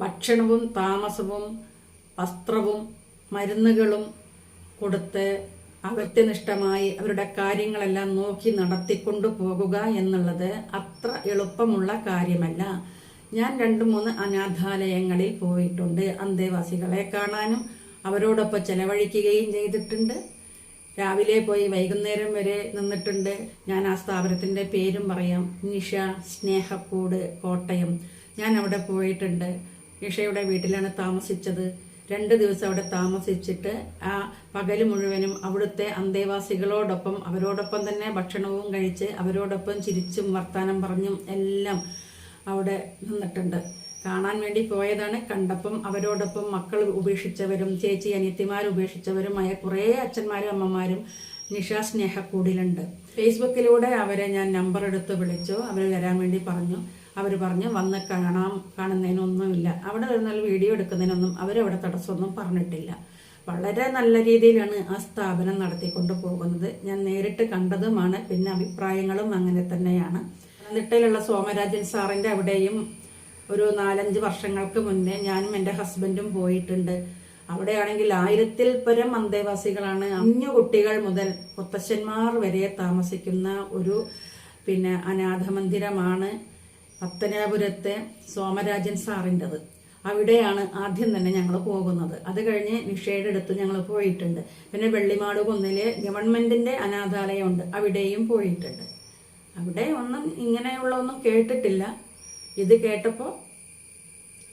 ഭക്ഷണവും താമസവും വസ്ത്രവും മരുന്നുകളും കൊടുത്ത് അകത്യനിഷ്ഠമായി അവരുടെ കാര്യങ്ങളെല്ലാം നോക്കി നടത്തിക്കൊണ്ടു പോകുക എന്നുള്ളത് അത്ര എളുപ്പമുള്ള കാര്യമല്ല. ഞാൻ രണ്ട് മൂന്ന് അനാഥാലയങ്ങളിൽ പോയിട്ടുണ്ട്. അന്തേവാസികളെ കാണാനും അവരോടൊപ്പം ചെലവഴിക്കുകയും ചെയ്തിട്ടുണ്ട്. രാവിലെ പോയി വൈകുന്നേരം വരെ നിന്നിട്ടുണ്ട്. ഞാൻ ആ സ്ഥാപനത്തിന്റെ പേരും പറയാം. നിഷ സ്നേഹക്കൂട് കോട്ടയം. ഞാൻ അവിടെ പോയിട്ടുണ്ട്. നിഷയുടെ വീട്ടിലാണ് താമസിച്ചത്. രണ്ട് ദിവസം അവിടെ താമസിച്ചിട്ട് ആ പകൽ മുഴുവനും അവിടുത്തെ അന്തേവാസികളോടൊപ്പം അവരോടൊപ്പം തന്നെ ഭക്ഷണവും കഴിച്ച് അവരോടൊപ്പം ചിരിച്ചും വർത്താനം പറഞ്ഞും എല്ലാം അവിടെ നിന്നിട്ടുണ്ട്. കാണാൻ വേണ്ടി പോയതാണ്. കണ്ടപ്പം അവരോടൊപ്പം മക്കൾ ഉപേക്ഷിച്ചവരും ചേച്ചി അനിയത്തിമാർ ഉപേക്ഷിച്ചവരുമായ കുറേ അച്ഛന്മാരും അമ്മമാരും നിഷ സ്നേഹക്കൂടിലുണ്ട്. ഫേസ്ബുക്കിലൂടെ അവരെ ഞാൻ നമ്പർ എടുത്ത് വിളിച്ചു. അവർ വരാൻ വേണ്ടി പറഞ്ഞു. അവർ പറഞ്ഞ് വന്ന് കാണാം കാണുന്നതിനൊന്നുമില്ല. അവിടെ നല്ല വീഡിയോ എടുക്കുന്നതിനൊന്നും അവരവിടെ തടസ്സമൊന്നും പറഞ്ഞിട്ടില്ല. വളരെ നല്ല രീതിയിലാണ് ആ സ്ഥാപനം നടത്തിക്കൊണ്ട് പോകുന്നത്. ഞാൻ നേരിട്ട് കണ്ടതുമാണ് പിന്നെ അഭിപ്രായങ്ങളും അങ്ങനെ തന്നെയാണ്. പത്തനംതിട്ടയിലുള്ള സോമരാജൻ സാറിന്റെ അവിടെയും ഒരു നാലഞ്ച് വർഷങ്ങൾക്ക് മുന്നേ ഞാനും എന്റെ ഹസ്ബൻഡും പോയിട്ടുണ്ട്. അവിടെയാണെങ്കിൽ ആയിരത്തിൽ പരം അന്തേവാസികളാണ് അഞ്ഞു കുട്ടികൾ മുതൽ മുത്തശ്ശന്മാർ വരെ താമസിക്കുന്ന ഒരു പിന്നെ അനാഥ മന്ദിരമാണ് പത്തനാപുരത്തെ സോമരാജൻ സാറിന്റെത്. അവിടെയാണ് ആദ്യം തന്നെ ഞങ്ങൾ പോകുന്നത്. അത് കഴിഞ്ഞ് നിഷയുടെ അടുത്ത് ഞങ്ങൾ പോയിട്ടുണ്ട്. പിന്നെ വെള്ളിമാട് കുന്നിൽ ഗവൺമെന്റിന്റെ അനാഥാലയമുണ്ട്. അവിടെയും പോയിട്ടുണ്ട്. അവിടെ ഒന്നും ഇങ്ങനെയുള്ള ഒന്നും കേട്ടിട്ടില്ല. ഇത് കേട്ടപ്പോൾ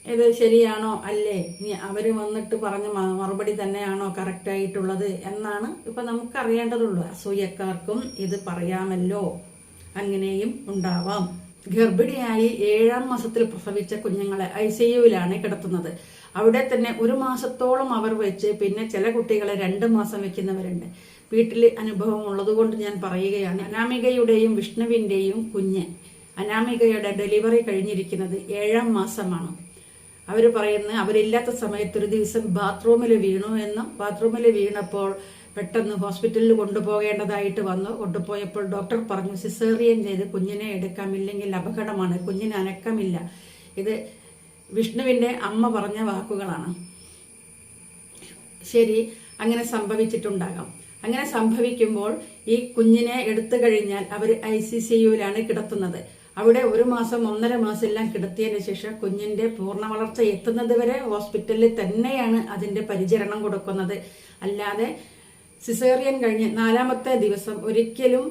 ഇത് ശരിയാണോ അല്ലേ? ഇനി അവർ വന്നിട്ട് പറഞ്ഞ മറുപടി തന്നെയാണോ കറക്റ്റായിട്ടുള്ളത് എന്നാണ് ഇപ്പം നമുക്കറിയേണ്ടതുള്ളൂ. അസൂയക്കാർക്കും ഇത് പറയാമല്ലോ. അങ്ങനെയും ഉണ്ടാവാം. ഗർഭിണിയായി ഏഴാം മാസത്തിൽ പ്രസവിച്ച കുഞ്ഞുങ്ങളെ ഐ സി യുവിലാണ് കിടത്തുന്നത്. അവിടെ തന്നെ ഒരു മാസത്തോളം അവർ വെച്ച് പിന്നെ ചില കുട്ടികളെ രണ്ട് മാസം വെക്കുന്നവരുണ്ട്. വീട്ടിൽ അനുഭവം ഉള്ളതുകൊണ്ട് ഞാൻ പറയുകയാണ് അനാമികയുടെയും വിഷ്ണുവിന്റെയും കുഞ്ഞ് അനാമികയുടെ ഡെലിവറി കഴിഞ്ഞിരിക്കുന്നത് ഏഴാം മാസമാണ്. അവർ പറയുന്നത് അവരില്ലാത്ത സമയത്ത് ഒരു ദിവസം ബാത്റൂമിൽ വീണു എന്നും ബാത്റൂമിൽ വീണപ്പോൾ പെട്ടെന്ന് ഹോസ്പിറ്റലിൽ കൊണ്ടുപോകേണ്ടതായിട്ട് വന്നു. കൊണ്ടുപോയപ്പോൾ ഡോക്ടർ പറഞ്ഞു സിസേറിയൻ ചെയ്ത് കുഞ്ഞിനെ എടുക്കാമില്ലെങ്കിൽ അപകടമാണ്. കുഞ്ഞിന് അനക്കമില്ല. ഇത് വിഷ്ണുവിന്റെ അമ്മ പറഞ്ഞ വാക്കുകളാണ്. ശരി അങ്ങനെ സംഭവിച്ചിട്ടുണ്ടാകാം. അങ്ങനെ സംഭവിക്കുമ്പോൾ ഈ കുഞ്ഞിനെ എടുത്തു കഴിഞ്ഞാൽ അവർ ഐ സി സി യുവിലാണ് കിടത്തുന്നത്. അവിടെ ഒരു മാസം ഒന്നര മാസം എല്ലാം കിടത്തിയതിന് ശേഷം കുഞ്ഞിന്റെ പൂർണ വളർച്ച എത്തുന്നത് വരെ ഹോസ്പിറ്റലിൽ തന്നെയാണ് അതിന്റെ പരിചരണം കൊടുക്കുന്നത്. അല്ലാതെ സിസേറിയൻ കഴിഞ്ഞ് നാലാമത്തെ ദിവസം ഒരിക്കലും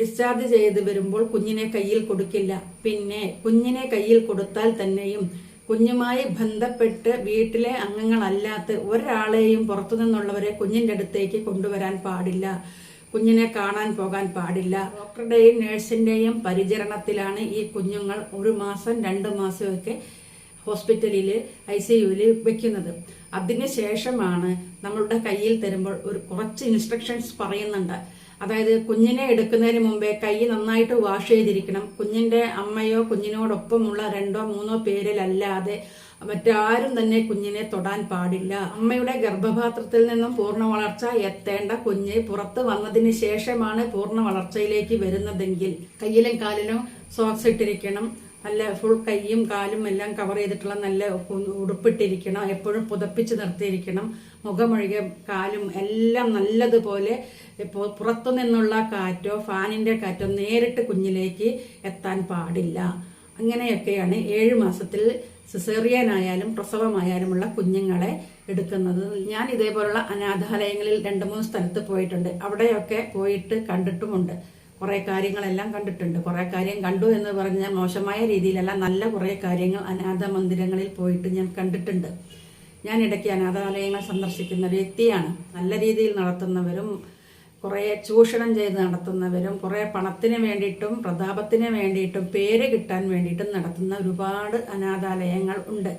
ഡിസ്ചാർജ് ചെയ്ത് വരുമ്പോൾ കുഞ്ഞിനെ കയ്യിൽ കൊടുക്കില്ല. പിന്നെ കുഞ്ഞിനെ കയ്യിൽ കൊടുത്താൽ തന്നെയും കുഞ്ഞുമായി ബന്ധപ്പെട്ട് വീട്ടിലെ അംഗങ്ങളല്ലാത്ത ഒരാളെയും പുറത്തുനിന്നുള്ളവരെ കുഞ്ഞിന്റെ അടുത്തേക്ക് കൊണ്ടുവരാൻ പാടില്ല. കുഞ്ഞിനെ കാണാൻ പോകാൻ പാടില്ല. ഡോക്ടറുടെയും നഴ്സിന്റെയും പരിചരണത്തിലാണ് ഈ കുഞ്ഞുങ്ങൾ ഒരു മാസം രണ്ട് മാസമൊക്കെ ഹോസ്പിറ്റലിൽ ഐ സി യുവിൽ വെക്കുന്നത്. അതിനുശേഷമാണ് നമ്മളുടെ കയ്യിൽ തരുമ്പോൾ ഒരു കുറച്ച് ഇൻസ്ട്രക്ഷൻസ് പറയുന്നുണ്ട്. അതായത് കുഞ്ഞിനെ എടുക്കുന്നതിന് മുമ്പേ കൈ നന്നായിട്ട് വാഷ് ചെയ്തിരിക്കണം. കുഞ്ഞിന്റെ അമ്മയോ കുഞ്ഞിനോടൊപ്പമുള്ള രണ്ടോ മൂന്നോ പേരിലല്ലാതെ മറ്റാരും തന്നെ കുഞ്ഞിനെ തൊടാൻ പാടില്ല. അമ്മയുടെ ഗർഭപാത്രത്തിൽ നിന്നും പൂർണ വളർച്ച എത്തേണ്ട കുഞ്ഞ് പുറത്ത് വന്നതിന് ശേഷമാണ് പൂർണ വളർച്ചയിലേക്ക് വരുന്നതെങ്കിൽ കയ്യിലും കാലിലും സോക്സ് ഇട്ടിരിക്കണം. നല്ല ഫുൾ കൈയും കാലും എല്ലാം കവർ ചെയ്തിട്ടുള്ള നല്ല ഉടുപ്പിട്ടിരിക്കണം. എപ്പോഴും പുതപ്പിച്ച് നിർത്തിയിരിക്കണം. മുഖമൊഴികെ കാലും എല്ലാം നല്ലതുപോലെ പുറത്തു നിന്നുള്ള കാറ്റോ ഫാനിന്റെ കാറ്റോ നേരിട്ട് കുഞ്ഞിലേക്ക് എത്താൻ പാടില്ല. അങ്ങനെയൊക്കെയാണ് ഏഴ് മാസത്തിൽ സിസേറിയനായാലും പ്രസവമായാലുമുള്ള കുഞ്ഞുങ്ങളെ എടുക്കുന്നത്. ഞാൻ ഇതേപോലുള്ള അനാഥാലയങ്ങളിൽ രണ്ട് മൂന്ന് സ്ഥലത്ത് പോയിട്ടുണ്ട്. അവിടെയൊക്കെ പോയിട്ട് കണ്ടിട്ടുമുണ്ട്. കുറെ കാര്യങ്ങളെല്ലാം കണ്ടിട്ടുണ്ട്. കുറേ കാര്യം കണ്ടു എന്ന് പറഞ്ഞാൽ മോശമായ രീതിയിലല്ല നല്ല കുറേ കാര്യങ്ങൾ അനാഥ മന്ദിരങ്ങളിൽ പോയിട്ട് ഞാൻ കണ്ടിട്ടുണ്ട്. ഞാൻ ഇടയ്ക്ക് അനാഥാലയങ്ങൾ സന്ദർശിക്കുന്ന വ്യക്തിയാണ്. നല്ല രീതിയിൽ നടത്തുന്നവരും കുറേ ചൂഷണം ചെയ്ത് നടത്തുന്നവരും കുറേ പണത്തിന് വേണ്ടിയിട്ടും പ്രതാപത്തിന് വേണ്ടിയിട്ടും പേര് കിട്ടാൻ വേണ്ടിയിട്ടും നടത്തുന്ന ഒരുപാട് അനാഥാലയങ്ങൾ ഉണ്ട്.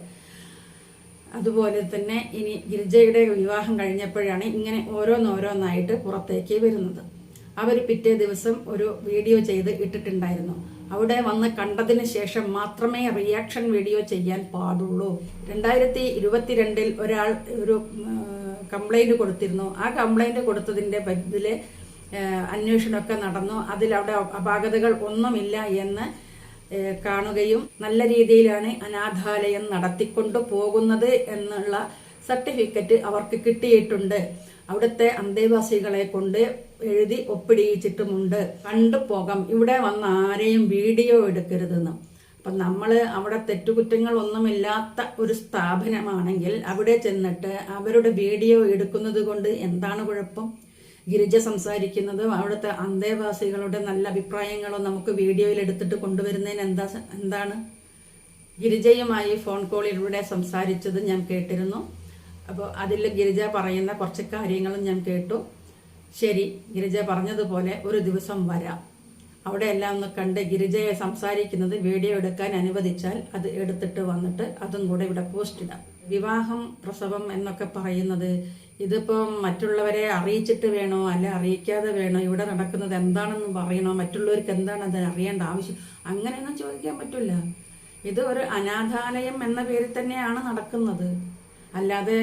അതുപോലെ തന്നെ ഇനി ഗിരിജയുടെ വിവാഹം കഴിഞ്ഞപ്പോഴാണ് ഇങ്ങനെ ഓരോന്നോരോന്നായിട്ട് പുറത്തേക്ക് വരുന്നത്. അവർ പിറ്റേ ദിവസം ഒരു വീഡിയോ ചെയ്ത് ഇട്ടിട്ടുണ്ടായിരുന്നു. അവിടെ വന്ന് കണ്ടതിന് ശേഷം മാത്രമേ റിയാക്ഷൻ വീഡിയോ ചെയ്യാൻ പാടുള്ളൂ. രണ്ടായിരത്തി ഇരുപത്തിരണ്ടിൽ ഒരാൾ ഒരു കംപ്ലൈന്റ് കൊടുത്തിരുന്നു. ആ കംപ്ലൈന്റ് കൊടുത്തതിന്റെ ഇതിൽ അന്വേഷണമൊക്കെ നടന്നു. അതിൽ അവിടെ അപാകതകൾ ഒന്നുമില്ല എന്ന് കാണുകയും നല്ല രീതിയിലാണ് അനാഥാലയം നടത്തിക്കൊണ്ടു പോകുന്നത് എന്നുള്ള സർട്ടിഫിക്കറ്റ് അവർക്ക് കിട്ടിയിട്ടുണ്ട്. അവിടുത്തെ അന്തേവാസികളെ കൊണ്ട് എഴുതി ഒപ്പിടിയിച്ചിട്ടുമുണ്ട്. കണ്ടു പോകാം. ഇവിടെ വന്ന് ആരെയും വീഡിയോ എടുക്കരുതെന്ന്. അപ്പം നമ്മൾ അവിടെ തെറ്റുകുറ്റങ്ങളൊന്നുമില്ലാത്ത ഒരു സ്ഥാപനമാണെങ്കിൽ അവിടെ ചെന്നിട്ട് അവരുടെ വീഡിയോ എടുക്കുന്നത് കൊണ്ട് എന്താണ് കുഴപ്പം? ഗിരിജ സംസാരിക്കുന്നതും അവിടുത്തെ അന്തേവാസികളുടെ നല്ല അഭിപ്രായങ്ങളും നമുക്ക് വീഡിയോയിൽ എടുത്തിട്ട് കൊണ്ടുവരുന്നതിന് എന്താ എന്താണ്? ഗിരിജയുമായി ഫോൺ കോളിലൂടെ സംസാരിച്ചത് ഞാൻ കേട്ടിരുന്നു. അപ്പോൾ അതിൽ ഗിരിജ പറയുന്ന കുറച്ച് കാര്യങ്ങളും ഞാൻ കേട്ടു. ശരി ഗിരിജ പറഞ്ഞതുപോലെ ഒരു ദിവസം വരാം. അവിടെ എല്ലാം ഒന്ന് കണ്ട് ഗിരിജയെ സംസാരിക്കുന്നത് വീഡിയോ എടുക്കാൻ അനുവദിച്ചാൽ അത് എടുത്തിട്ട് വന്നിട്ട് അതും കൂടെ ഇവിടെ പോസ്റ്റ് ഇടാം. വിവാഹം പ്രസവം എന്നൊക്കെ പറയുന്നത് ഇതിപ്പം മറ്റുള്ളവരെ അറിയിച്ചിട്ട് വേണോ അല്ല അറിയിക്കാതെ വേണോ ഇവിടെ നടക്കുന്നത് എന്താണെന്ന് പറയണോ മറ്റുള്ളവർക്ക് എന്താണ് അത് അറിയേണ്ട ആവശ്യം? അങ്ങനെയൊന്നും ചോദിക്കാൻ പറ്റില്ല. ഇത് ഒരു അനാഥാലയം എന്ന പേരിൽ തന്നെയാണ് നടക്കുന്നത്. അല്ലാതെ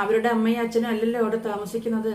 അവരുടെ അമ്മയും അച്ഛനും അല്ലല്ലോ അവിടെ താമസിക്കുന്നത്.